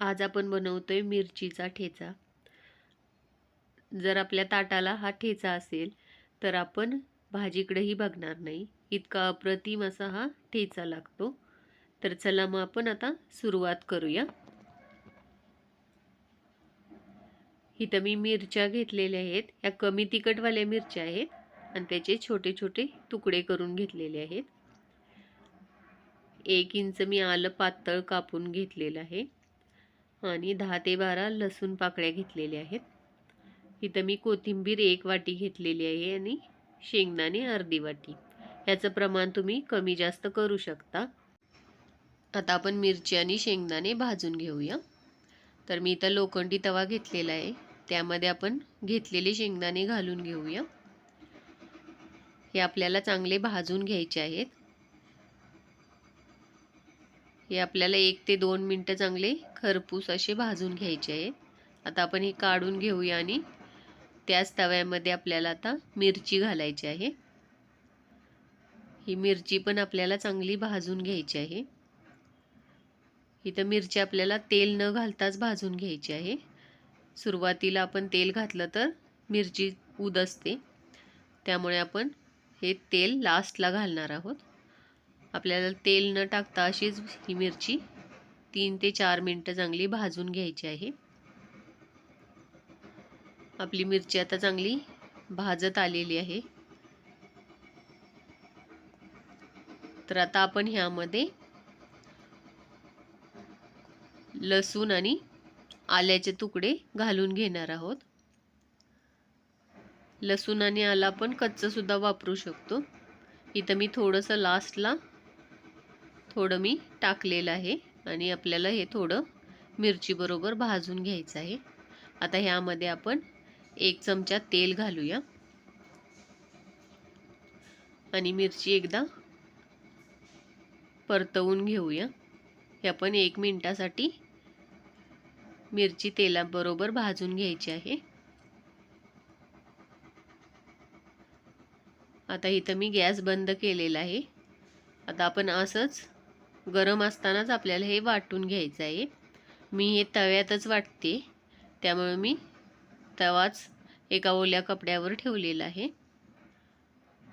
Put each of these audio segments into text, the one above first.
आज आपण बनवतो आहे मिरचीचा ठेचा. जर आपल्या ताटाला हा ठेचा असेल तर आपण भाजीकडेही बघणार नाही. इतका अप्रतिम असा हा ठेचा लागतो. तर चला मग आपण आता सुरुवात करूया. इथं मी मिरच्या घेतलेल्या आहेत. या कमी तिखटवाल्या मिरच्या आहेत. आणि त्याचे छोटे छोटे तुकडे करून घेतलेले आहेत. एक इंच मी आलं पातळ कापून घेतलेलं आहे. आणि दहा ते बारा लसूण पाकळ्या घेतलेल्या आहेत. इथं मी कोथिंबीर एक वाटी घेतलेली आहे आणि शेंगदाणे अर्धी वाटी. ह्याचं प्रमाण तुम्ही कमी जास्त करू शकता. आता आपण मिरची आणि शेंगदाणे भाजून घेऊया. तर मी इथं लोखंडी तवा घेतलेला आहे. त्यामध्ये आपण घेतलेले शेंगदाणे घालून घेऊया. हे आपल्याला चांगले भाजून घ्यायचे आहेत. हे आपल्याला एक ते दोन मिनटं चांगले खरपूस असे भाजून घ्यायचे आहेत. आता आपण हे काढून घेऊया आणि त्याच तव्यामध्ये आपल्याला आता मिरची घालायची आहे. ही मिरची पण आपल्याला चांगली भाजून घ्यायची आहे. इथं मिरची आपल्याला तेल न घालताच भाजून घ्यायची आहे. सुरुवातीला आपण तेल घातलं तर मिरची उदसते. त्यामुळे आपण हे तेल लास्टला घालणार आहोत. आपल्याला तेल न टाकता अशीच ही मिरची तीन ते चार मिनटं चांगली भाजून घ्यायची आहे. आपली मिरची आता चांगली भाजत आलेली आहे. तर आता आपण ह्यामध्ये लसूण आणि आल्याचे तुकडे घालून घेणार आहोत. लसूण आणि आला आपण कच्चंसुद्धा वापरू शकतो. इथं मी थोडंसं लास्टला थोडं मी टाकलेलं आहे आणि आपल्याला हे थोडं मिरचीबरोबर भाजून घ्यायचं आहे. आता ह्यामध्ये आपण एक चमचा तेल घालूया. आणि मिरची एकदा परतवून घेऊया. हे आपण एक मिनटासाठी मिरची तेलाबरोबर भाजून घ्यायची आहे. आता इथं मी गॅस बंद केलेला आहे. आता आपण असंच गरम असतानाच आपल्याला हे वाटून घ्यायचं आहे. मी हे तव्यातच वाटते. त्यामुळे मी तवाच एका ओल्या कपड्यावर ठेवलेला आहे.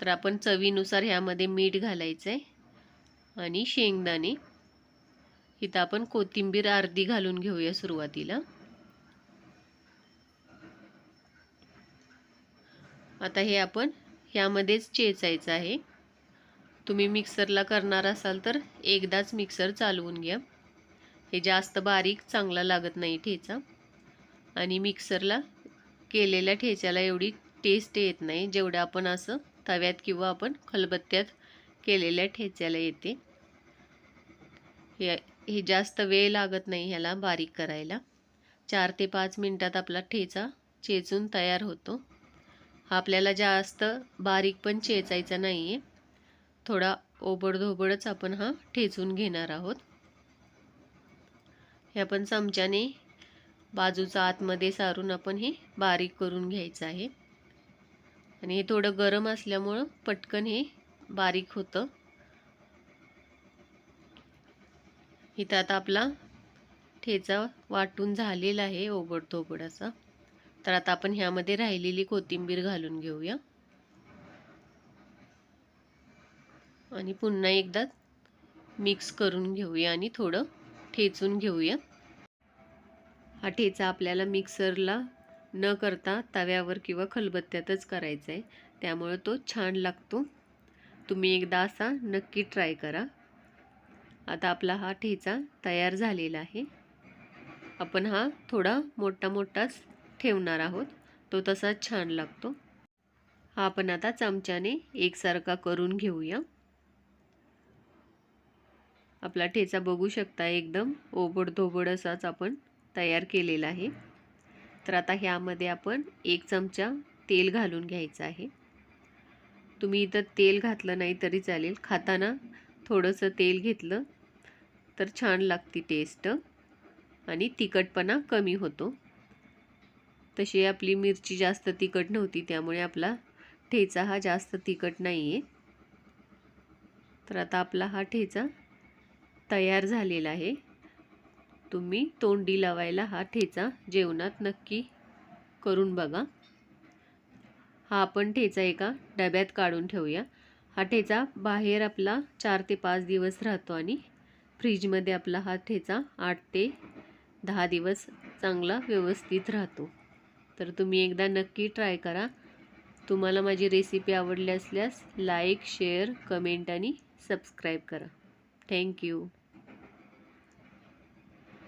तर आपण चवीनुसार ह्यामध्ये मीठ घालायचं आहे आणि शेंगदाणे. इथं आपण कोथिंबीर अर्धी घालून घेऊया सुरुवातीला. आता हे आपण ह्यामध्येच चेचायचं आहे. तुम्ही मिक्सरला करणार असाल तर एकदाच मिक्सर चालवून घ्या. हे जास्त बारीक चांगला लागत नाही ठेचा. आणि मिक्सरला केलेल्या ठेच्याला एवढी टेस्ट येत नाही जेवढं आपण असं तव्यात किंवा आपण खलबत्त्यात केलेल्या ठेच्याला येते. हे हे जास्त वेळ लागत नाही ह्याला बारीक करायला. चार ते पाच मिनटात आपला ठेचा चेचून तयार होतो. हा आपल्याला जास्त बारीक पण चेचायचा नाही आहे थोडा ओबडधोबडच आपण हा ठेचून घेणार आहोत. हे आपण चमच्याने बाजूचा आतमध्ये सारून आपण हे बारीक करून घ्यायचं आहे. आणि हे थोडं गरम असल्यामुळं पटकन हे बारीक होतं. इथं आता आपला ठेचा वाटून झालेला आहे ओबडधोबड असा तर आता आपण ह्यामध्ये राहिलेली कोथिंबीर घालून घेऊया. आणि पुन्हा एकदा मिक्स करून घेऊया आणि थोडं ठेचून घेऊया. हा ठेचा आपल्याला मिक्सरला न करता तव्यावर किंवा खलबत्त्यातच करायचा आहे त्यामुळे तो छान लागतो. तुम्ही एकदा असा नक्की ट्राय करा. आता आपला हा ठेचा तयार झालेला आहे. आपण हा थोडा मोठा मोठाच ठेवणार आहोत. तो तसाच छान लागतो. हा आपण आता चमच्याने एकसारखा करून घेऊया. आपला ठेचा बघू शकता एकदम. ओबडधोबड असाच आपण तयार केलेला आहे. तर आता ह्यामध्ये आपण एक चमचा तेल घालून घ्यायचं आहे. तुम्ही इथं तेल घातलं नाही तरी चालेल. खाताना थोडंसं तेल घेतलं तर छान लागते टेस्ट आणि तिखटपणा कमी होतो. तशी आपली मिरची जास्त तिखट नव्हती त्यामुळे आपला ठेचा हा जास्त तिखट नाही आहे तर आता आपला हा ठेचा तयार झालेला आहे. तुम्ही तोंडी लावायला हा ठेचा जेवणात नक्की करून बघा. हा आपण ठेचा एका डब्यात काढून ठेवूया. हा ठेचा बाहेर आपला चार ते पाच दिवस राहतो आणि फ्रीजमध्ये आपला हा ठेचा आठ ते दहा दिवस चांगला व्यवस्थित राहतो. तर तुम्ही एकदा नक्की ट्राय करा. तुम्हाला माझी रेसिपी आवडली असल्यास लाईक शेअर कमेंट आणि सबस्क्राईब करा. Thank you.